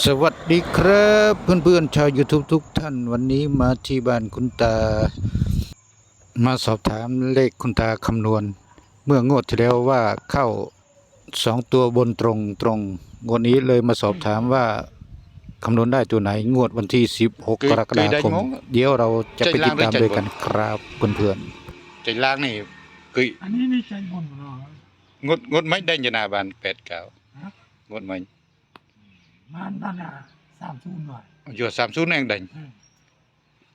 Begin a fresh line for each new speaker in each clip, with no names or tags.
สวัสดีครับเพื่อนๆชาว YouTube ทุกท่านวันนี้มาที่บ้านคุณตา มาสอบถามเลขคุณตาคำนวณ เมื่องวดที่แล้วว่าเข้าสองตัวบนตรงตรงงวดนี้เลยมาสอบถามว่าคำนวณได้ตัวไหนงวดวันที่ 16 กรกฎาคมเดี๋ยวเราจะไปติดตามด้วยกันครับเพื่อน
ใจล่างนี่คือ
อันนี้นี่ใจบุญเนาะ
งดงดไม่ได้ยนาบานแปดเก้า
ฮะ
งดไม่
มันนั่นน่ะสามศูนย์หน่อย
อยู่สามศูนย์เองดัง
อืม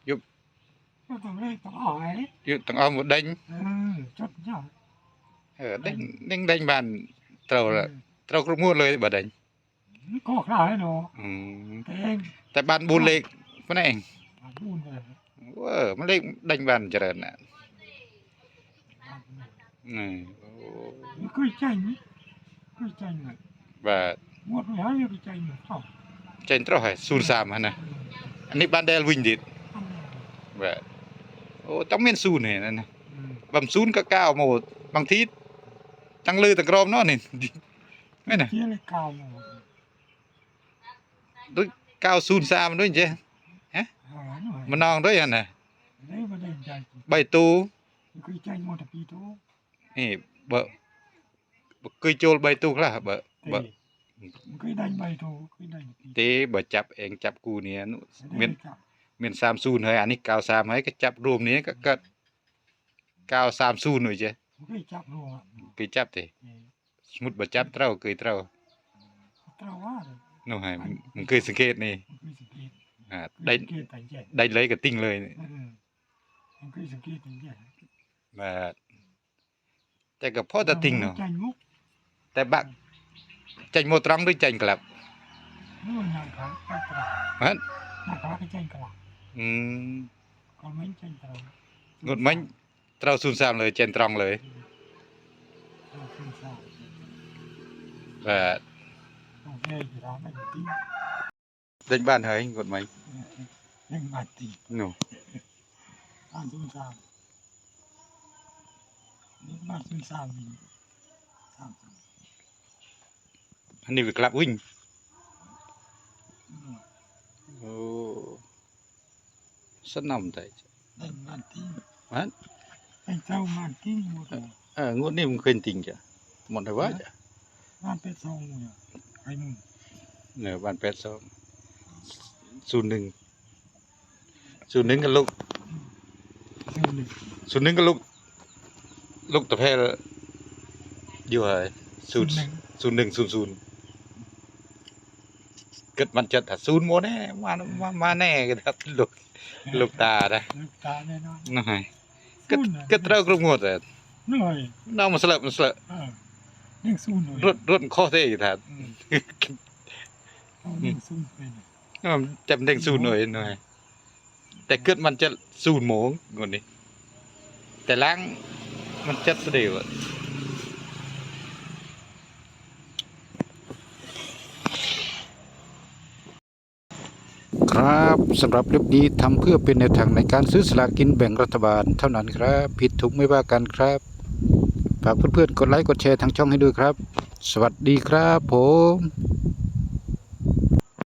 ยุบ
ก็ต้องเลขต้องออกไอ้นี่
อยู่ต้องเอาหมดดัง
เออจดยอด
เออดังดังดังบานเท่าละเท่ากรุ๊ปงวดเลยบ่ดัง
ก็คล้ายเนาะ
อืม
แต่เอง
แต่บานบุญเล็กมันเอง
บุญเลย
เว้อมันเล็กดังบานเจริญน่ะอืมโอ้
มันเคยใจ นี่เคยใจเลย
ว่า
หมดแล้วยังใจหมดต่อ
ใจตรอยศูนย์สามหั่นน่ะอันนี้บานเดลวินดิดว่าโอ้ต้องเป็นศูนย์นี่นั่นน่ะ บำศูนย์ก็เก้าโมดบางทีตั้งลือตะกรอมเนาะนี่ ไม่น่ะ
เที่ยเลยเก่าหมด
ด้วยเก้าศูนย์สามด้วยเจ้
หาหน่อย
มันนองด้วยอันน่ะ
เลย มาได้ใจ
ใบตู
เคยใจหมดปีโต
นี่เบอบ่เคยโจลใบตูคล่ะเบอเบอ
เคยได้ใบโตเคยได้ปี
เตเบอจับเองจับกูเนี่ยนุเมียน
จับ
เมียนสามศูนย์เฮ้ยอันนี้เก้าสามเฮ้ยก็จับรวมนี้ก็ก็เก้าสามศูนย์หน่อยเจ้
เคยจับรัว
เคยจับเตสมมุติบ่จับเต้าเคยเต้า
ตราว่าเลย
โน่ให้มันมันเคยสังเกตนี่
มันเคยสังเกต
อ่า
ได้
ได้
สังเกตแต่แย่
ได้เลยก็ติ้งเลยนี่
เออมันเคยสังเกตแต่แย่
มาแต่ก็พอจะติ้งเนาะ
ใจมุก
แต่บัก ចេញមកត្រង់ឬចេញ
ក្លាប់ហ៎មកក្លាប់ចេញក្លា
ប់
អឺគាត់មិញចេញត្រង់គាត់
មិញ
ត្រូវស៊ូនសាមលើចេ
ញត្រង់លើបាទដេញបានហើយគាត់មិញដេញបានទីនោះអានស៊ូន
សាមនេះបានស៊ូនសាម
វិញសា
ម องแย่อยู่ร้านไม่ตี
เดินบ้านเฮ้ยงดมัน
ยังบาดตี
หนู
บ้านขึ้นสร้างนี่บ้านขึ้นสร้างมีสร้าง
อันนี้ไปกลับวิ่ง
อืม
โอ้สนอมใจ
ได้บ้านตี
มัน
ไอ้เจ้าบ้านตีหมดเลย
เอองดนี่มันเคยจริงจ้ะหมดเลยว่าจ้ะ
บ้านเป็ดซองเนี่ยไอ้นู่น
เนี่ยบ้านแปดสองศูนย์หนึ่งศูนย์หนึ่งกับลูก
ซื้อหนึ่ง
ศูนย์หนึ่งกับลูกลูกตะเพลอยู่เฮ้ยศูนย์
หนึ่ง
ศูนย์หนึ่งศูนย์ศูนย์เ กิดมันจะถัดศูนย์โมแน่มามามาแน่กันครับลูกลูกตาได้
ลูกตาแน่นอน
นั่นไงก็
ศูนย์น่ะ
ก็เท่ากรุงหมดแต่
หน่อย
น้องมันสลับมันสลับ
เออหนึ่งศูนย์หน่อย
รถรถข้อเท่อีกท่าน
อืมเอาหนึ่งศูนย์ไปเลย
มันจำเด้งศูนย์หน่อยหน่อยแต่เกิดมันจะศูนย์โมงกว่านี้แต่ล้างมันจัดเสดียวอะ
ๆ ครับสำหรับคลิปนี้ทำเพื่อเป็นแนวทางในการซื้อสลากกินแบ่งรัฐบาลเท่านั้นครับ ผิดถูกไม่ว่ากันครับฝากเพื่อนๆกดไลค์กดแชร์ทางช่องให้ด้วยครับ สวัสดีครับผม